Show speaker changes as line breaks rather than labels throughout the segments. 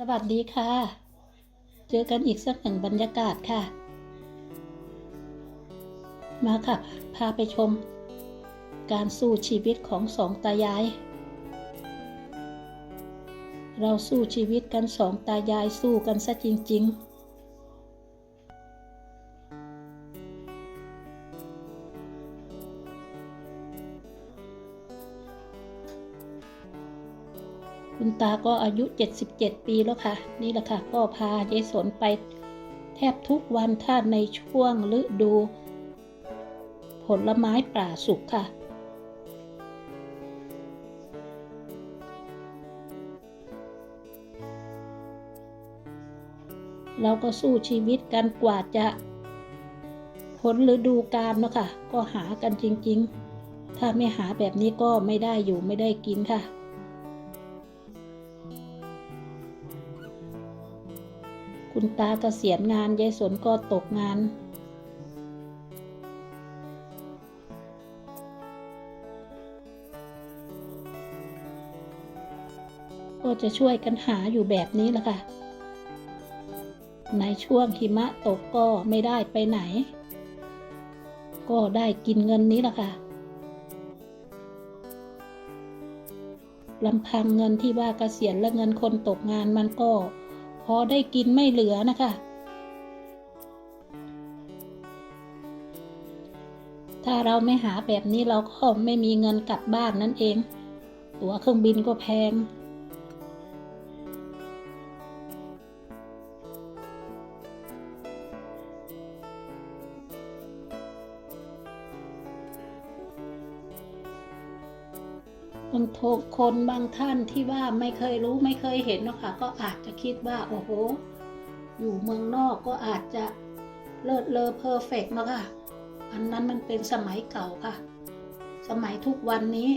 สวัสดีค่ะ เจอกันอีกสักหนึ่งบรรยากาศค่ะ มาค่ะ พาไปชม การสู้ชีวิตของสองตายาย เราสู้ชีวิตกันสองตายายสู้กันซะจริง ๆ คุณตาก็อายุ 77 ปีแล้วค่ะ นี่แหละค่ะ ก็พายายสนไปแทบทุกวันถ้าในช่วงฤดู ผลไม้ป่าสุกค่ะ เราก็สู้ชีวิตกันกว่าจะผลฤดูกาลเนาะค่ะ ก็หากันจริง ๆ ถ้าไม่หาแบบนี้ก็ไม่ได้อยู่ไม่ได้กินค่ะ คุณตาเกษียณงานยายสนก็ตกงาน ก็จะช่วยกันหาอยู่แบบนี้แหละค่ะ ในช่วงหิมะตกก็ไม่ได้ไปไหน ก็ได้กินเงินนี้แหละค่ะลำพังเงินที่ว่าเกษียณและเงินคนตกงานมันก็ พอได้กินไม่เหลือนะคะ ถ้าเราไม่หาแบบนี้เราก็ไม่มีเงินกลับบ้านนั่นเอง ตั๋วเครื่องบินก็แพง บางทคนบางท่านที่ว่าไม่เคยรู้ไม่เคยเห็นเนาะค่ะก็อาจจะคิดว่าโอ้โห อยู่เมืองนอกก็อาจจะเลิศเลอเพอร์เฟกต์นาะค่ะ อันนั้นมันเป็นสมัยเก่าค่ะ สมัยทุกวันนี้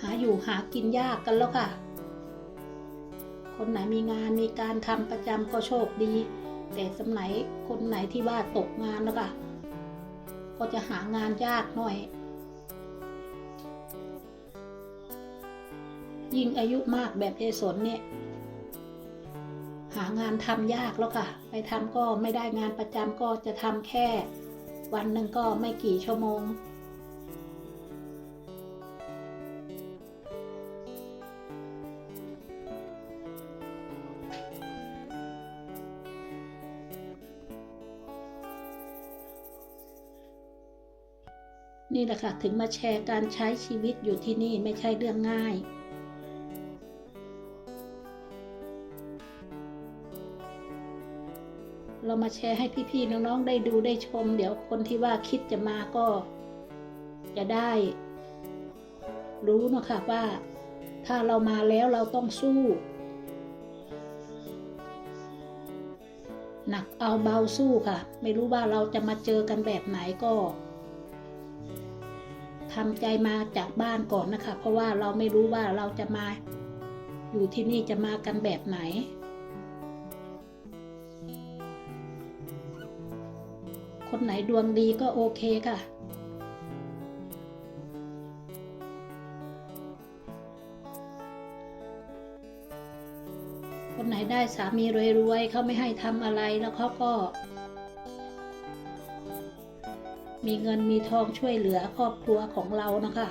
หาอยู่หากินยากกันแล้วค่ะ คนไหนมีงานมีการทำประจำก็โชคดี แต่สมัยคนไหนที่ว่าตกงานแล้วค่ะ ก็จะหางานยากหน่อย ยิ่งอายุมากแบบเอสนเนี่ย หางานทำยากแล้วค่ะ ไปทำก็ไม่ได้งานประจำก็จะทำแค่ วันหนึ่งก็ไม่กี่ชั่วโมง นี่แหละค่ะ ถึงมาแชร์การใช้ชีวิตอยู่ที่นี่ไม่ใช่เรื่องง่าย เรามาแชร์ให้พี่ๆน้องๆได้ดูได้ชม เดี๋ยวคนที่ว่าคิดจะมาก็ จะได้ รู้เนะค่ะว่า ถ้าเรามาแล้วเราต้องสู้ หนักเอาเบาสู้ค่ะ ไม่รู้ว่าเราจะมาเจอกันแบบไหนก็ทำใจมาจากบ้านก่อนนะคะ เพราะว่าเราไม่รู้ว่าเราจะมา อยู่ที่นี่จะมากันแบบไหน คนไหนดวงดีก็โอเคค่ะ คนไหนได้สามีรวยๆเขาไม่ให้ทำอะไรแล้วเขาก็ มีเงินมีทองช่วยเหลือครอบครัวของเรานะคะ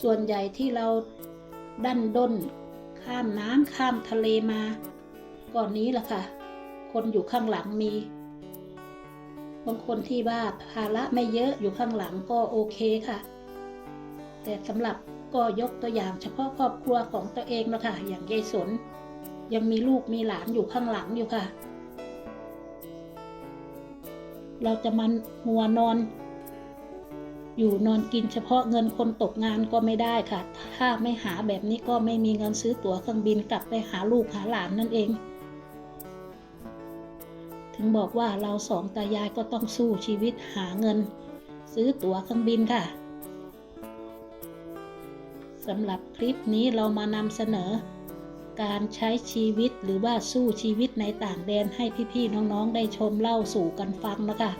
ส่วนใหญ่ที่เราดันด้น ข้ามน้ำข้ามทะเลมา ก่อนนี้ล่ะค่ะ คนอยู่ข้างหลังมี บางคนที่ว่าภาระไม่เยอะอยู่ข้างหลังก็โอเคค่ะ แต่สำหรับก็ยกตัวอย่างเฉพาะครอบครัวของตัวเองนะคะอย่างยายสน ยังมีลูกมีหลานอยู่ข้างหลังอยู่ค่ะ เราจะมันหัวนอน อยู่นอนกินเฉพาะเงินคนตกงานก็ไม่ได้ค่ะ ถ้าไม่หาแบบนี้ก็ไม่มีเงินซื้อตั๋วเครื่องบินกลับไปหาลูกหาหลานนั่นเอง ถึงบอกว่าเราสองตายายก็ต้องสู้ชีวิตหาเงิน ซื้อตั๋วเครื่องบินค่ะสำหรับคลิปนี้เรามานำเสนอ การใช้ชีวิตหรือว่าสู้ชีวิตในต่างแดนให้พี่ๆน้องๆได้ชมเล่าสู่กันฟังนะคะ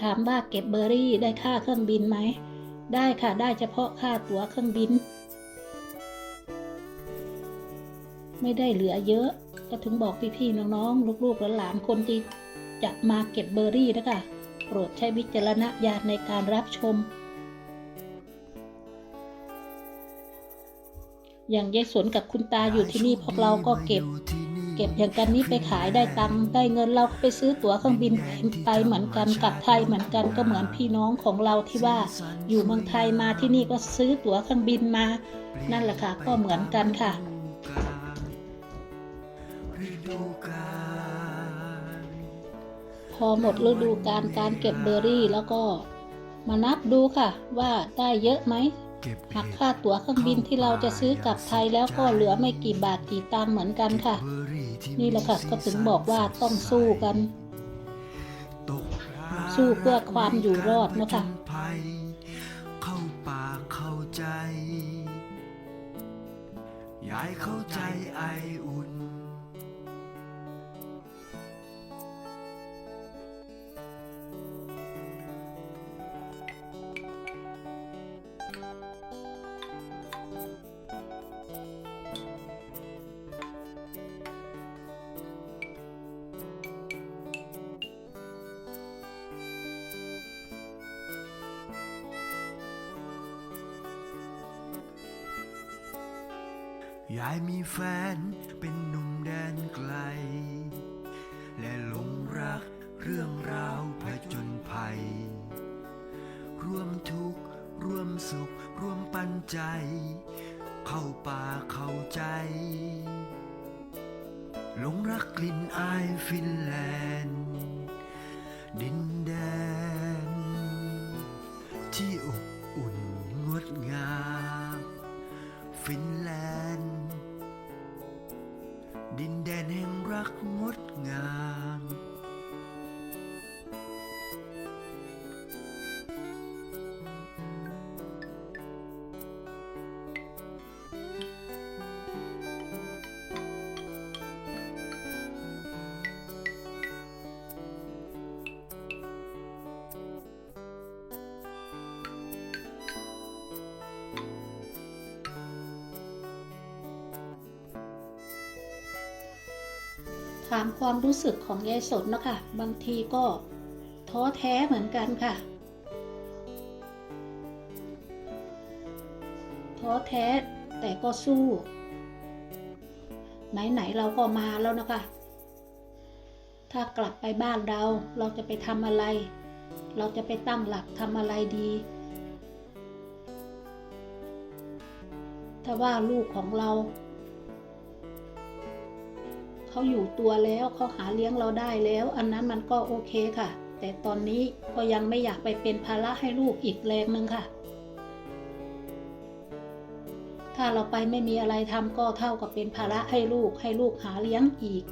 ถามว่าเก็บเบอร์รี่ได้ค่าเครื่องบินไหม ได้ค่ะ ได้เฉพาะค่าตั๋วเครื่องบิน ไม่ได้เหลือเยอะ ก็ถึงบอกพี่ๆน้องๆ ลูกๆหลานๆคนที่จะมาเก็บเบอร์รี่นะคะ โปรดใช้วิจารณญาณในการรับชม อย่างยายสนกับคุณตาอยู่ที่นี่พวกเราก็เก็บ เก็บอย่างกันนี้ไปขายได้ตังค์ได้เงินเราไปซื้อตั๋วเครื่องบินไปเหมือนกันกลับไทยเหมือนกันก็เหมือนพี่น้องของเราที่ว่า อยู่เมืองไทยมาที่นี่ก็ซื้อตั๋วเครื่องบินมา นั่นแหละค่ะ ก็เหมือนกันค่ะพอหมดฤดูการการเก็บเบอร์รี่แล้วก็มานับดูค่ะ ว่าได้เยอะไหม หักค่าตั๋วเครื่องบินที่เราจะซื้อกลับไทยแล้วก็เหลือไม่กี่บาทกี่ตังค์เหมือนกันค่ะ
เบอร์รี่ที่
นี่แหละค่ะก็ถึงบอกว่าต้องสู้กัน
ตก
สู้เพื่อความอยู่รอดนะคะ
จภัยเข้าป่าเข้าใจยายเข้าใจไออุ่น ยายมีแฟนเป็นหนุ่มแดนไกล และหลงรักเรื่องราวผจญภัย ร่วมทุกข์ร่วมสุข ร่วมปันใจ เข้าป่าเข้าใจ หลงรักกลิ่นอายฟินแลนด์าม
ความรู้สึกของยายสนนะคะ บางทีก็ท้อแท้เหมือนกันค่ะ ท้อแท้แต่ก็สู้ ไหน ๆ เราก็มาแล้วนะคะ ถ้ากลับไปบ้านเราเราจะไปทำอะไร เราจะไปตั้งหลักทำอะไรดีถ้าว่าลูกของเรา เขาอยู่ตัวแล้วเขาหาเลี้ยงเราได้แล้ว อันนั้นมันก็โอเคค่ะ แต่ตอนนี้ก็ยังไม่อยากไปเป็นภาระให้ลูกอีกแรงหนึ่งค่ะ ถ้าเราไปไม่มีอะไรทำก็เท่ากับเป็นภาระให้ลูกให้ลูกหาเลี้ยงอีก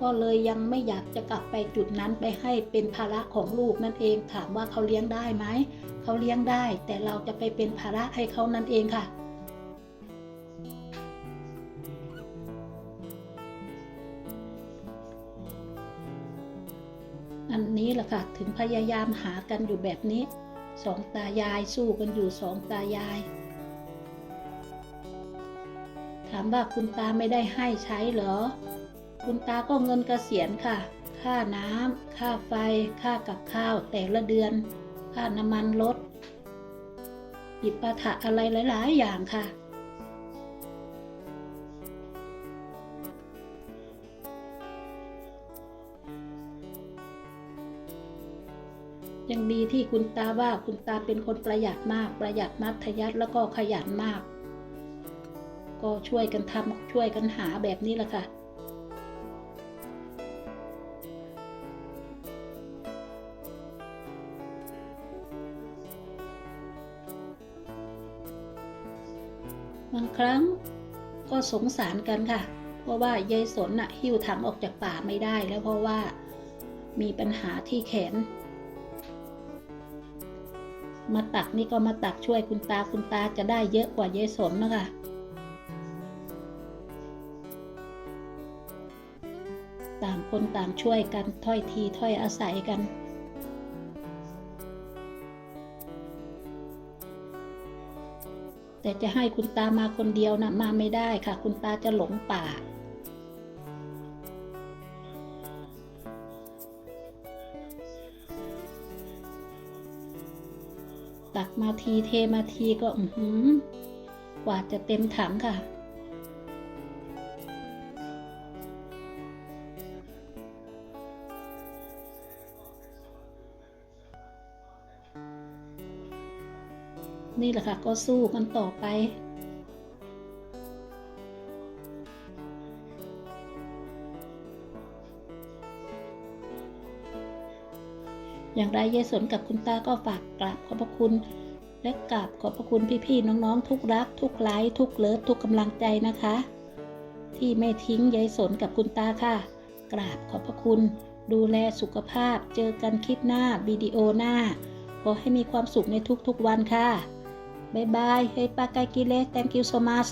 ก็เลยยังไม่อยากจะกลับไปจุดนั้นไปให้เป็นภาระของลูกนั่นเองถามว่าเขาเลี้ยงได้ไหมเขาเลี้ยงได้ แต่เราจะไปเป็นภาระให้เขานั่นเองค่ะ อันนี้แหละค่ะถึงพยายามหากันอยู่แบบนี้สองตายายสู้กันอยู่สองตายาย ถามว่าคุณตาไม่ได้ให้ใช้เหรอ คุณตาก็เงินเกษียณค่ะ ค่าน้ำค่าไฟ ค่ากับข้าวแต่ละเดือน ค่าน้ำมันรถปิดปาถะอะไรหลาย ๆ อย่างค่ะ ยังดีที่คุณตาว่าคุณตาเป็นคนประหยัดมาก ประหยัดมัธยัสแล้วก็ขยันมาก ก็ช่วยกันทำช่วยกันหาแบบนี้แหละค่ะบางครั้งก็สงสารกันค่ะ เพราะว่ายายสนน่ะหิ้วถังออกจากป่าไม่ได้แล้วเพราะว่ามีปัญหาที่แขน มาตักนี่ก็มาตักช่วยคุณตาคุณตาจะได้เยอะกว่ายายสมนะคะต่างคนต่างช่วยกันถ้อยทีถ้อยอาศัยกัน แต่จะให้คุณตามาคนเดียวนะมาไม่ได้ค่ะ คุณตาจะหลงป่า ตักมาทีเทมาทีก็อือหือกว่าจะเต็มถังค่ะ นี่แหละค่ะก็สู้กันต่อไป อย่างไรยายสนกับคุณตาก็ฝากกราบขอบพระคุณ และกราบขอบพระคุณพี่ๆน้องๆ ทุกรัก ทุกไลค์ทุกเลิฟทุกกำลังใจนะคะ ที่ไม่ทิ้งยายสนกับคุณตาค่ะ กราบขอบพระคุณ ดูแลสุขภาพ เจอกันคลิปหน้าวิดีโอหน้าขอให้มีความสุขในทุกๆวันค่ะ บ๊ายบาย เฮ้ยปากไกกิเลส thank you so much